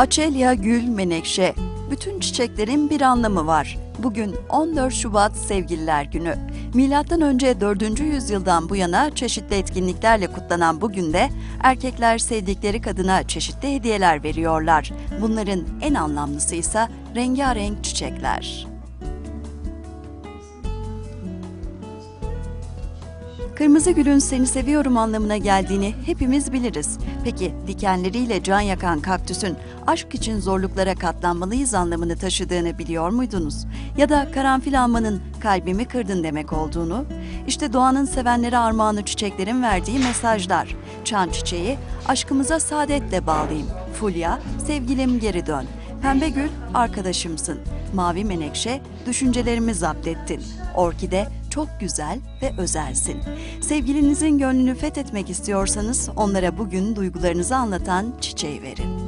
Açelya gül menekşe. Bütün çiçeklerin bir anlamı var. Bugün 14 Şubat Sevgililer Günü. Milattan önce 4. yüzyıldan bu yana çeşitli etkinliklerle kutlanan bu günde erkekler sevdikleri kadına çeşitli hediyeler veriyorlar. Bunların en anlamlısı ise rengarenk çiçekler. Kırmızı gülün seni seviyorum anlamına geldiğini hepimiz biliriz. Peki dikenleriyle can yakan kaktüsün aşk için zorluklara katlanmalıyız anlamını taşıdığını biliyor muydunuz? Ya da karanfil almanın kalbimi kırdın demek olduğunu? İşte doğanın sevenlere armağanı çiçeklerin verdiği mesajlar. Çan çiçeği, aşkımıza saadetle bağlıyım. Fulya, sevgilim geri dön. Pembe gül, arkadaşımsın. Mavi menekşe, düşüncelerimi zapt ettin. Orkide, çok güzel ve özelsin. Sevgilinizin gönlünü fethetmek istiyorsanız onlara bugün duygularınızı anlatan çiçeği verin.